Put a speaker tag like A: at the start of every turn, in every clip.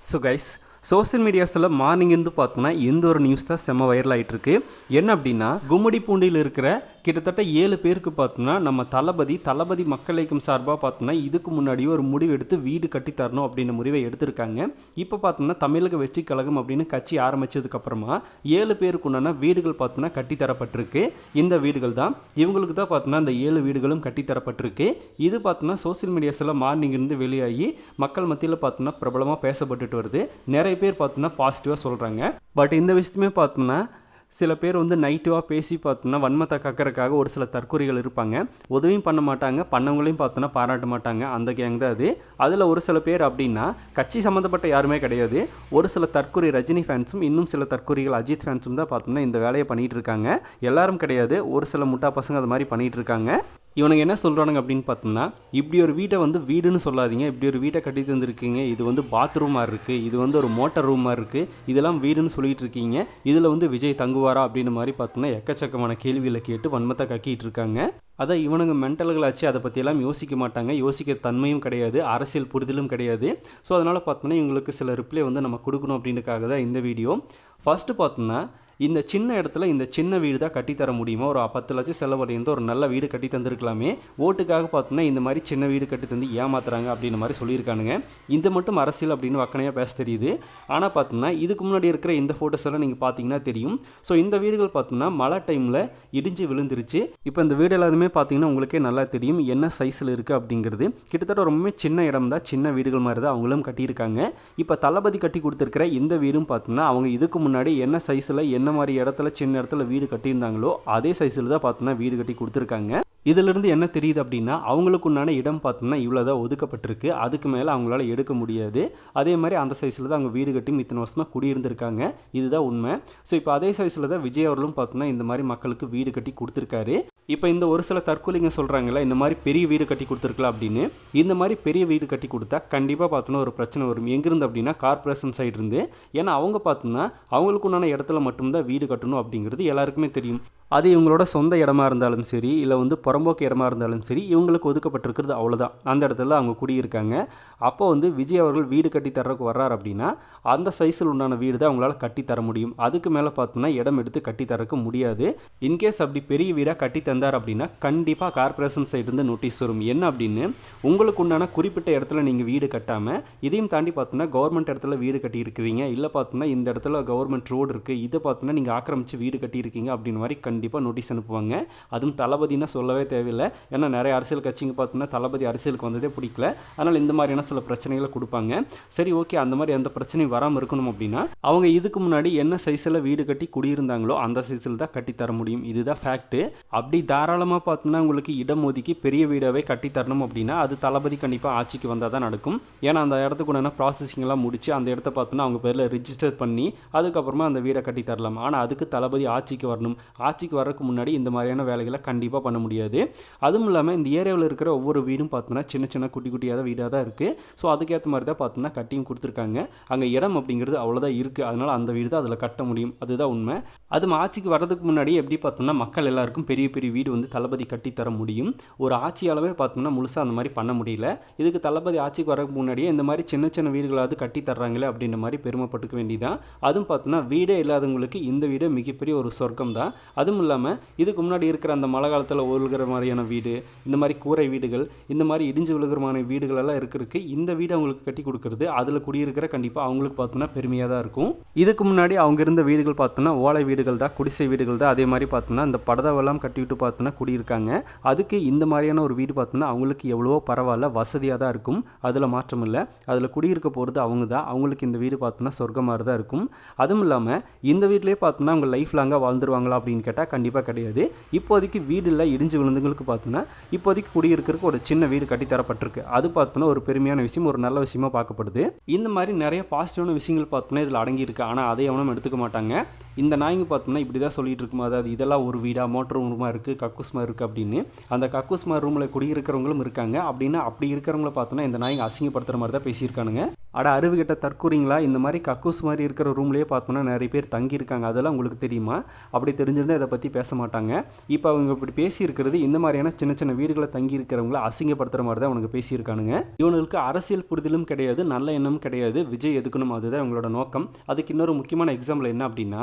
A: So guys social மீடியாஸில் morning இருந்து பார்த்தோன்னா இந்த ஒரு நியூஸ் தான் செம்ம வைரல் ஆகிட்டுருக்கு என்ன அப்படின்னா கும்மிடி பூண்டியில் இருக்கிற கிட்டத்தட்ட ஏழு பேருக்கு பார்த்தோம்னா நம்ம தளபதி தளபதி மக்கள் இயக்கம் சார்பாக பார்த்தோம்னா இதுக்கு முன்னாடியே ஒரு முடிவு எடுத்து வீடு கட்டித்தரணும் அப்படின்ற முடிவை எடுத்திருக்காங்க. இப்போ பார்த்தோம்னா தமிழக வெற்றி கழகம் அப்படின்னு கட்சி ஆரம்பித்ததுக்கப்புறமா ஏழு பேருக்கு உண்டான வீடுகள் பார்த்தோம்னா கட்டித்தரப்பட்டிருக்கு இந்த வீடுகள் தான் இவங்களுக்கு தான் பார்த்தோம்னா அந்த ஏழு வீடுகளும் கட்டித்தரப்பட்டிருக்கு இது பார்த்தோம்னா சோஷியல் மீடியாஸில் மார்னிங் இருந்து வெளியாகி மக்கள் மத்தியில் பார்த்தோம்னா பிரபலமாக பேசப்பட்டுட்டு வருது. நிறைய நிறைய பேர் பார்த்தோம்னா பாசிட்டிவாக சொல்கிறாங்க பட் இந்த விஷயத்துமே பார்த்தோம்னா சில பேர் வந்து நைட்டிவாக பேசி பார்த்தோம்னா வன்மத்தை கக்கறக்காக ஒரு சில தற்கொலைகள் இருப்பாங்க. உதவியும் பண்ண மாட்டாங்க. பண்ணவங்களையும் பார்த்தோன்னா பாராட்ட மாட்டாங்க. அந்த கேங் தான் அது. அதில் ஒரு சில பேர் அப்படின்னா கட்சி சம்மந்தப்பட்ட யாருமே கிடையாது. ஒரு சில தற்கொலை ரஜினி ஃபேன்ஸும் இன்னும் சில தற்கொலைகள் அஜித் ஃபேன்ஸும் தான் பார்த்தோம்னா இந்த வேலையை பண்ணிகிட்டு இருக்காங்க. எல்லாரும் கிடையாது. ஒரு சில முட்டா பசங்க அது மாதிரி பண்ணிகிட்டு இருக்காங்க. இவனுங்க என்ன சொல்கிறானுங்க அப்படின்னு பார்த்தோம்னா இப்படி ஒரு வீட்டை வந்து வீடுன்னு சொல்லாதீங்க. இப்படி ஒரு வீட்டை கட்டி தந்திருக்கீங்க. இது வந்து பாத்ரூம் மாதிரி இருக்குது இது வந்து ஒரு மோட்டர் ரூம் மாதிரி இருக்குது இதெல்லாம் வீடுன்னு சொல்லிட்டு இருக்கீங்க. இதில் வந்து விஜய் தங்குவாரா அப்படின்னு மாதிரி பார்த்தோம்னா எக்கச்சக்கமான கேள்வியில் கேட்டு வன்மத்தை கக்கிட்டு இருக்காங்க. அதான் இவனுங்க மென்டல்களாச்சு அதை பற்றியெல்லாம் யோசிக்க மாட்டாங்க. யோசிக்கிற தன்மையும் கிடையாது. அரசியல் புரிதலும் கிடையாது. ஸோ அதனால் பார்த்தோம்னா இவங்களுக்கு சில ரிப்ளை வந்து நம்ம கொடுக்கணும் அப்படின்றக்காக தான் இந்த வீடியோ ஃபஸ்ட்டு பார்த்தோம்னா இந்த சின்ன இடத்துல இந்த சின்ன வீடு தான் கட்டித்தர முடியுமா? ஒரு பத்து லட்சம் செலவழிந்து ஒரு நல்ல வீடு கட்டி தந்திருக்கலாமே. ஓட்டுக்காக பார்த்தோம்னா இந்த மாதிரி சின்ன வீடு கட்டி தந்து ஏமாத்துறாங்க அப்படின்ற மாதிரி சொல்லியிருக்கானுங்க. இது மட்டும் அரசியல் அப்படின்னு வக்கனையாக பேச தெரியுது. ஆனால் பார்த்தோம்னா இதுக்கு முன்னாடி இருக்கிற இந்த ஃபோட்டோஸ் எல்லாம் நீங்கள் பார்த்தீங்கன்னா தெரியும். ஸோ இந்த வீடுகள் பார்த்தோம்னா மழை டைமில் இடிஞ்சு விழுந்துருச்சு. இப்போ இந்த வீடு எல்லாருமே பார்த்தீங்கன்னா உங்களுக்கே நல்லா தெரியும் என்ன சைஸில் இருக்குது அப்படிங்கிறது. கிட்டத்தட்ட ரொம்பவே சின்ன இடம் தான் சின்ன வீடுகள் மாதிரி தான் அவங்களும் கட்டியிருக்காங்க. இப்போ தளபதி கட்டி கொடுத்துருக்கிற இந்த வீடும் பார்த்தோம்னா அவங்க இதுக்கு முன்னாடி என்ன சைஸில் என்ன மாதிரி இடத்துல சின்ன இடத்துல வீடு கட்டியிருந்தாங்களோ அதே சைஸில் தான் பார்த்தோன்னா வீடு கட்டி கொடுத்துருக்காங்க. இதிலிருந்து என்ன தெரியுது அப்படின்னா அவங்களுக்கு உண்டான இடம் பார்த்தோம்னா இவ்வளோ தான் ஒதுக்கப்பட்டிருக்கு. அதுக்கு மேலே அவங்களால எடுக்க முடியாது. அதே மாதிரி அந்த சைஸில் தான் அவங்க வீடு கட்டி இத்தனை வருஷமாக குடியிருந்திருக்காங்க. இதுதான் உண்மை. ஸோ இப்போ அதே சைஸில் தான் விஜய் அவர்களும் பார்த்தோம்னா இந்த மாதிரி மக்களுக்கு வீடு கட்டி கொடுத்துருக்காரு. இப்போ இந்த ஒரு சில தற்கொலைங்க சொல்கிறாங்களே இந்த மாதிரி பெரிய வீடு கட்டி கொடுத்துருக்கலாம் அப்படின்னு. இந்த மாதிரி பெரிய வீடு கட்டி கொடுத்தா கண்டிப்பாக பார்த்தோன்னா ஒரு பிரச்சனை வரும். எங்கேருந்து அப்படின்னா கார்ப்பரேஷன் சைடு இருந்து. ஏன்னா அவங்க பார்த்தோம்னா அவங்களுக்கு உண்டான இடத்துல மட்டும்தான் வீடு கட்டணும் அப்படிங்கிறது எல்லாருக்குமே தெரியும். அது இவங்களோட சொந்த இடமா இருந்தாலும் சரி இல்லை வந்து புறம்போக்கு இடமா இருந்தாலும் சரி இவங்களுக்கு ஒதுக்கப்பட்டிருக்கிறது அவ்வளோதான் அந்த இடத்துல அவங்க குடியிருக்காங்க. அப்போ வந்து விஜய் அவர்கள் வீடு கட்டி தர்றதுக்கு வர்றார் அப்படின்னா அந்த சைஸில் உண்டான வீடு தான் அவங்களால கட்டி தர முடியும். அதுக்கு மேலே பார்த்தோம்னா இடம் எடுத்து கட்டி தரக்கு முடியாது. இன்கேஸ் அப்படி பெரிய வீடாக கட்டி தந்தார் அப்படின்னா கண்டிப்பாக கார்ப்பரேஷன் சைட்லேருந்து நோட்டீஸ் வரும். என்ன அப்படின்னு உங்களுக்கு உண்டான குறிப்பிட்ட இடத்துல நீங்கள் வீடு கட்டாமல் இதையும் தாண்டி பார்த்தோம்னா கவர்மெண்ட் இடத்துல வீடு கட்டியிருக்கிறீங்க. இல்லை பார்த்தோம்னா இந்த இடத்துல கவர்மெண்ட் ரோடு இருக்குது இதை பார்த்தோம்னா நீங்கள் ஆக்கிரமிச்சு வீடு கட்டியிருக்கீங்க அப்படின்னு மாதிரி கண்டிப்பாக நோட்டீஸ் அனுப்புவாங்க. அதுவும் தளபதினா சொல்லவே தேவையில்லை. ஏன்னா நிறைய அரசியல் கட்சிங்க பார்த்தோம்னா தளபதி அரசியலுக்கு வந்ததே பிடிக்கல. அதனால் இந்த மாதிரியான சில பிரச்சனைகளை கொடுப்பாங்க. சரி ஓகே அந்த மாதிரி எந்த பிரச்சனையும் வராமல் இருக்கணும் அப்படின்னா அவங்க இதுக்கு முன்னாடி என்ன சைஸில் வீடு கட்டி குடியிருந்தாங்களோ அந்த சைஸில் தான் கட்டித்தர தர முடியும். இதுதான் ஃபேக்ட்டு அப்படி தாராளமாக பார்த்தோம்னா உங்களுக்கு இடம் ஒதுக்கி பெரிய வீடாகவே கட்டி தரணும் அப்படின்னா அது தளபதி கண்டிப்பாக ஆட்சிக்கு வந்தால் தான் நடக்கும். ஏன்னா அந்த இடத்துக்கு உண்டான ப்ராசஸிங்லாம் முடிச்சு அந்த இடத்த பார்த்தோன்னா அவங்க பேரில் ரிஜிஸ்டர் பண்ணி அதுக்கப்புறமா அந்த வீடை கட்டி தரலாம். ஆனால் அதுக்கு தளபதி ஆட்சிக்கு வரணும். ஆட்சிக்கு வர்றதுக்கு முன்னாடி இந்த மாதிரியான வேலைகளை கண்டிப்பாக பண்ண முடியாது. அதுவும் இல்லாமல் இந்த ஏரியாவில் இருக்கிற ஒவ்வொரு வீடும் பார்த்தோன்னா சின்ன சின்ன குட்டி குட்டியாக வீடாக தான் இருக்குது ஸோ அதுக்கேற்ற மாதிரி தான் பார்த்தோன்னா கட்டியும் கொடுத்துருக்காங்க. அங்கே இடம் அப்படிங்கிறது அவ்வளோதான் இருக்குது அதனால் அந்த வீடு தான் அதில் கட்ட முடியும். அதுதான் உண்மை. அதுவும் ஆட்சிக்கு வர்றதுக்கு முன்னாடி எப்படி பார்த்தோம்னா மக்கள் எல்லாருக்கும் பெரிய பெரிய வீடு வந்து தளபதி கட்டி தர முடியும். ஒரு ஆட்சியாளவே பார்த்தோம்னா முழுசாக அந்த மாதிரி பண்ண முடியல. இதுக்கு தளபதி ஆட்சிக்கு வரதுக்கு முன்னாடியே இந்த மாதிரி சின்ன சின்ன வீடுகளாவது கட்டி தர்றாங்களே அப்படின்ற மாதிரி பெருமைப்பட்டுக்க வேண்டியதான் அதுவும் பார்த்தோம்னா வீடே இல்லாதவங்களுக்கு இந்த வீடு மிகப்பெரிய ஒரு சொர்க்கம் தான் அதுவும் இல்லாமல் இதுக்கு முன்னாடி இருக்கிற அந்த மழை காலத்தில் ஒழுகிற மாதிரியான வீடு இந்த மாதிரி கூரை வீடுகள் இந்த மாதிரி இடிஞ்சு விழுகிறமான வீடுகள் வீடுகளெல்லாம் இருக்கிறதுக்கு இந்த வீடு அவங்களுக்கு கட்டி கொடுக்குறது அதில் குடியிருக்கிற கண்டிப்பாக அவங்களுக்கு பார்த்தோம்னா பெருமையாக தான் இருக்கும். இதுக்கு முன்னாடி அவங்க இருந்த வீடுகள் பார்த்தோம்னா ஓலை வீடு வீடுகள் தான் குடிசை வீடுகள் தான். அதே மாதிரி பார்த்தோம்னா இந்த படதவெல்லாம் கட்டிவிட்டு பார்த்தோன்னா குடியிருக்காங்க. அதுக்கு இந்த மாதிரியான ஒரு வீடு பார்த்தோம்னா அவங்களுக்கு எவ்வளவோ பரவாயில்ல வசதியாக தான் இருக்கும். அதில் மாற்றம் இல்லை. அதில் குடியிருக்க போகிறது அவங்க தான். அவங்களுக்கு இந்த வீடு பார்த்தோம்னா சொர்க்கம் மாதிரி தான் இருக்கும். அதுவும் இல்லாமல் இந்த வீட்டிலே பார்த்தோம்னா அவங்க லைஃப் லாங்காக வாழ்ந்துருவாங்களா அப்படின்னு கேட்டால் கண்டிப்பாக கிடையாது. இப்போதைக்கு வீடு இல்லை இடிஞ்சு விழுந்தவங்களுக்கு பார்த்தோன்னா இப்போதைக்கு குடியிருக்கிறதுக்கு ஒரு சின்ன வீடு கட்டித்தரப்பட்டிருக்கு. அது பார்த்தோன்னா ஒரு பெருமையான விஷயம் ஒரு நல்ல விஷயமா பார்க்கப்படுது. இந்த மாதிரி நிறைய பாசிட்டிவான விஷயங்கள் பார்த்தோன்னா இதில் அடங்கியிருக்கு. ஆனால் அதை எவனும் எடுத்துக்க மாட்டாங்க. இந்த நாய்ங்க பார்த்தோம்னா இப்படி தான் சொல்லிட்டு இருக்குமா? அதாவது இதெல்லாம் ஒரு வீடாக மோட்டர் ரூமாக இருக்குது கக்கூஸ்மா இருக்குது அப்படின்னு. அந்த கக்கூஸ்மா ரூமில் குடியிருக்கிறவங்களும் இருக்காங்க. அப்படின்னா அப்படி இருக்கிறவங்கள பார்த்தோம்னா இந்த நாய்ங்க அசிங்கப்படுத்துகிற மாதிரி தான் பேசியிருக்கானுங்க. அட அருவுகிட்ட தற்கூறிங்களா? இந்த மாதிரி கக்கூஸ் மாதிரி இருக்கிற ரூம்லேயே பார்த்தோம்னா நிறைய பேர் தங்கியிருக்காங்க. அதெல்லாம் உங்களுக்கு தெரியுமா? அப்படி தெரிஞ்சிருந்தால் இதை பற்றி பேச மாட்டாங்க. இப்போ அவங்க இப்படி பேசியிருக்கிறது இந்த மாதிரியான சின்ன சின்ன வீடுகளை தங்கி இருக்கிறவங்கள அசிங்கப்படுத்துகிற மாதிரி தான் அவனுக்கு பேசியிருக்கானுங்க. இவனுக்கு அரசியல் புரிதலும் கிடையாது நல்ல எண்ணமும் கிடையாது. விஜய் எதுக்கணும்? அதுதான் அவங்களோட நோக்கம். அதுக்கு இன்னொரு முக்கியமான எக்ஸாம்பிள் என்ன அப்படின்னா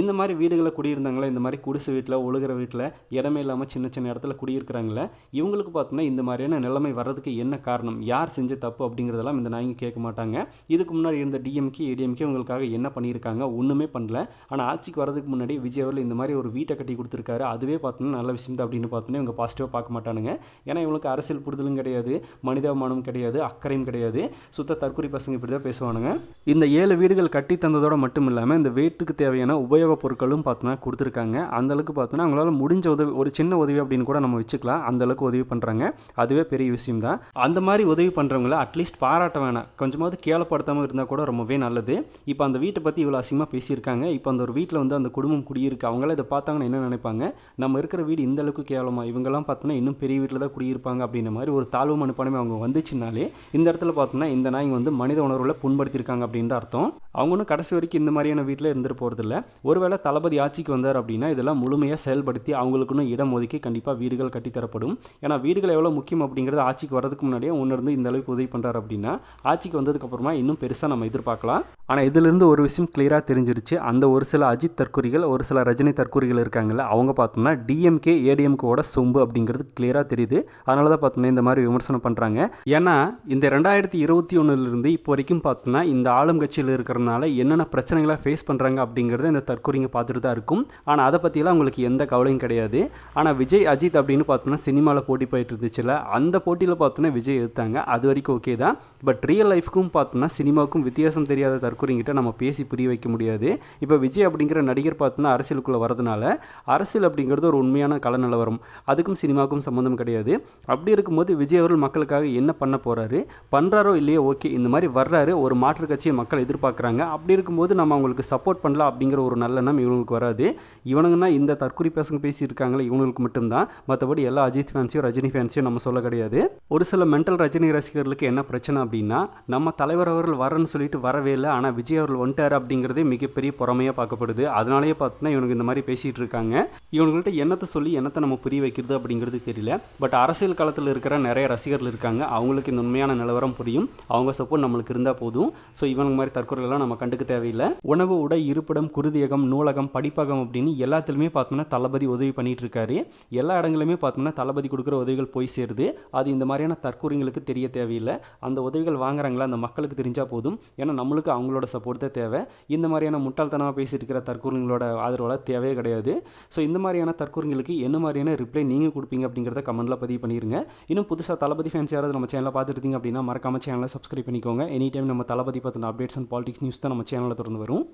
A: இந்த மாதிரி வீடுகளை குடியிருந்தாங்களே இந்த மாதிரி குடிசை வீட்டில் ஒழுகிற வீட்டில் இடமே இல்லாமல் சின்ன சின்ன இடத்துல குடியிருக்கிறாங்களே இவங்களுக்கு பார்த்தோம்னா இந்த மாதிரியான நிலைமை வர்றதுக்கு என்ன காரணம்? யார் செஞ்ச தப்பு அப்படிங்கிறதெல்லாம் இந்த நாய்ங்க கேட்க மாட்டாங்க. இதுக்கு முன்னாடி இருந்த டிஎம்கே ஏடிஎம்கே உங்களுக்காக என்ன பண்ணியிருக்காங்க? ஒன்றுமே பண்ணல. ஆனால் ஆட்சிக்கு வரதுக்கு முன்னாடி விஜய் அவர்கள் இந்த மாதிரி ஒரு வீட்டை கட்டி கொடுத்துருக்காரு. அதுவே பார்த்தோன்னா நல்ல விஷயம் தான் அப்படின்னு பார்த்தோன்னே இவங்க பாசிட்டிவாக பார்க்க மாட்டானுங்க. ஏன்னா இவங்களுக்கு அரசியல் புரிதலும் கிடையாது மனிதாபிமானம் கிடையாது அக்கறையும் கிடையாது. சுத்த தற்கொலை பசங்க இப்படி தான் பேசுவானுங்க. இந்த ஏழு வீடுகள் கட்டி தந்ததோட மட்டும் இல்லாமல் இந்த வீட்டுக்கு தேவையான உபயோகப் பொருட்களும் பார்த்தோன்னா கொடுத்துருக்காங்க. அந்தளவுக்கு பார்த்தோன்னா அவங்களால முடிஞ்ச உதவி ஒரு சின்ன உதவி அப்படின்னு கூட நம்ம வச்சுக்கலாம். அந்த அளவுக்கு உதவி பண்ணுறாங்க அதுவே பெரிய விஷயம் தான். அந்த மாதிரி உதவி பண்ணுறவங்கள அட்லீஸ்ட் பாராட்ட வேணாம். கொஞ்சமாவது கேவலப்படுத்தாமல் இருந்தால் கூட ரொம்பவே நல்லது. இப்போ அந்த வீட்டை பற்றி இவ்வளோ அசிங்கமாக பேசியிருக்காங்க. இப்போ அந்த ஒரு வீட்டில் வந்து அந்த குடும்பம் குடியிருக்கு. அவங்களாம் இதை பார்த்தாங்கன்னா என்ன நினைப்பாங்க? நம்ம இருக்கிற வீடு இந்த அளவுக்கு கேவலமாக இவங்கெல்லாம் பார்த்தோன்னா இன்னும் பெரிய வீட்டில் தான் குடியிருப்பாங்க அப்படின்ற மாதிரி ஒரு தாழ்வு மனுப்பானமே அவங்க வந்துச்சுனாலே இந்த இடத்துல பார்த்தோன்னா இந்த நாய்ங்க வந்து மனித உணர்வில் புண்படுத்தியிருக்காங்க அப்படின்னு தான் அர்த்தம். அவங்க ஒன்றும் கடைசி வரைக்கும் இந்த மாதிரியான வீட்டில் இருந்துட்டு போகிறதில்ல ஒருவேளை தளபதி ஆட்சிக்கு வந்தார் அப்படின்னா இதெல்லாம் முழுமையாக செயல்படுத்தி அவங்களுக்குன்னு இடம் ஒதுக்கி கண்டிப்பாக வீடுகள் கட்டித்தரப்படும் ஏன்னா வீடுகள் எவ்வளோ முக்கியம் அப்படிங்கிறது ஆட்சிக்கு வரதுக்கு முன்னாடியே ஒன்றிருந்து இந்த அளவுக்கு உதவி பண்ணுறாரு அப்படின்னா ஆட்சிக்கு வந்ததுக்கப்புறமா இன்னும் பெருசாக நம்ம எதிர்பார்க்கலாம். ஆனால் இதிலிருந்து ஒரு விஷயம் கிளியராக தெரிஞ்சிருச்சு. அந்த ஒரு சில அஜித் தற்கொலைகள் ஒரு சில ரஜினி தற்கொலைகள் இருக்காங்கல்ல அவங்க பார்த்தோம்னா டிஎம்கே ஏடிஎம்கோட சொம்பு அப்படிங்கிறது கிளியராக தெரியுது. அதனால தான் பார்த்தோன்னா இந்த மாதிரி விமர்சனம் பண்ணுறாங்க ஏன்னா இந்த ரெண்டாயிரத்தி இருபத்தி ஒன்றுலேருந்து இப்போ வரைக்கும் பார்த்தோன்னா இந்த ஆளும் கட்சியில் இருக்கிறனால என்னென்ன பிரச்சனைகளை ஃபேஸ் பண்ணுறாங்க அப்படிங்கிறத இந்த தற்கொலைங்க பார்த்துட்டு தான் இருக்கும். ஆனால் அதை பற்றியெல்லாம் உங்களுக்கு எந்த கவலையும் கிடையாது. ஆனால் விஜய் அஜித் அப்படின்னு பார்த்தோம்னா சினிமாவில் போட்டி போயிட்டு இருந்துச்சுல அந்த போட்டியில் பார்த்தோன்னா விஜய் எடுத்தாங்க. அது வரைக்கும் ஓகே தான். பட் ரியல் லைஃப்க்கும் பார்த்தோம்னா சினிமாவுக்கும் வித்தியாசம் தெரியாத தற்கொலைங்கிட்ட நம்ம பேசி புரிய வைக்க முடியாது. இப்போ விஜய் அப்படிங்கிற நடிகர் பார்த்தோன்னா அரசியலுக்குள்ளே வரதுனால அரசியல் அப்படிங்கிறது ஒரு உண்மையான கல நிலவரம். அதுக்கும் சினிமாவுக்கும் சம்மந்தம் கிடையாது. அப்படி இருக்கும்போது விஜய் அவர்கள் மக்களுக்காக என்ன பண்ண போகிறாரு பண்ணுறாரோ இல்லையோ ஓகே இந்த மாதிரி வர்றாரு. ஒரு மாற்று கட்சியை மக்கள் எதிர்பார்க்குறாங்க. அப்படி இருக்கும்போது நம்ம அவங்களுக்கு சப்போர்ட் பண்ணலாம் அப்படிங்கிற ஒரு நல்ல எண்ணம் இவங்களுக்கு வராது. இவனுங்கன்னா இந்த தற்குறி பசங்க பேசியிருக்காங்களே இவங்களுக்கு மட்டும்தான். மற்றபடி எல்லா அஜித் ஃபேன்ஸையும் ரஜினி ஃபேன்ஸையும் நம்ம சொல்ல கிடையாது. ஒரு சில மென்டல் ரஜினி ரசிகர்களுக்கு என்ன பிரச்சனை அப்படின்னா நம்ம தலைவர் அவர்கள் வரேன்னு சொல்லிட்டு வரவே இல்லை ஆனால் விஜய் அவர்கள் வந்துட்டார் அப்படிங்கிறதே மிகப்பெரிய பொறாமையாக பார்க்கப்படுது. அதனாலேயே பார்த்தோன்னா இவனுக்கு இந்த மாதிரி பேசிகிட்டு இருக்காங்க. இவங்கள்ட்ட என்னத்தை சொல்லி என்னத்தை நம்ம புரிய வைக்கிறது அப்படிங்கிறது தெரியல. பட் அரசியல் காலத்தில் இருக்கிற நிறைய ரசிகர்கள் இருக்காங்க. அவங்களுக்கு இந்த உண்மையான நிலவரம் புரியும். அவங்க சப்போர்ட் நம்மளுக்கு இருந்தால் போதும். ஸோ இவங்க மாதிரி தற்கொலைலாம் நம்ம கண்டுக்க தேவையில்லை. உணவு உடை இருப்பிடம் குருதியகம் நூலகம் படிப்பகம் அப்படின்னு எல்லாத்துலேயுமே பார்த்தோம்னா தளபதி உதவி பண்ணிகிட்டு இருக்காரு எல்லா இடங்களுமே பார்த்தோம்னா தளபதி கொடுக்குற உதவிகள் போய் சேருது. அது இந்த மாதிரியான தற்கூறிங்களுக்கு தெரிய தேவையில்லை. அந்த உதவிகள் வாங்குறாங்களா அந்த மக்களுக்கு தெரிஞ்சால் போதும். ஏன்னா நம்மளுக்கு அவங்களோட சப்போர்ட் தான் தேவை. இந்த மாதிரியான முட்டாள்தனமாக பேசிட்டு இருக்கிற தற்கூறிங்களோட ஆதரவோட தேவையே கிடையாது. ஸோ இந்த மாதிரியான தற்கூறிங்களுக்கு என்ன மாதிரியான ரிப்ளை நீங்கள் கொடுப்பீங்க அப்படிங்கிறத கமெண்ட்டில் பதிவு பண்ணிடுங்க இன்னும் புதுசாக தளபதி ஃபேன்ஸ் யாராவது நம்ம சேனலில் பார்த்துருந்தீங்க அப்படின்னா மறக்காம சேனலை சப்ஸ்கிரைப் பண்ணிக்கோங்க. எனி டைம் நம்ம தளபதி பற்றின அப்டேட்ஸ் அண்ட் பாலிடிக்ஸ் நியூஸ் தான் நம்ம சேனலில் தொடர்ந்து வரும்.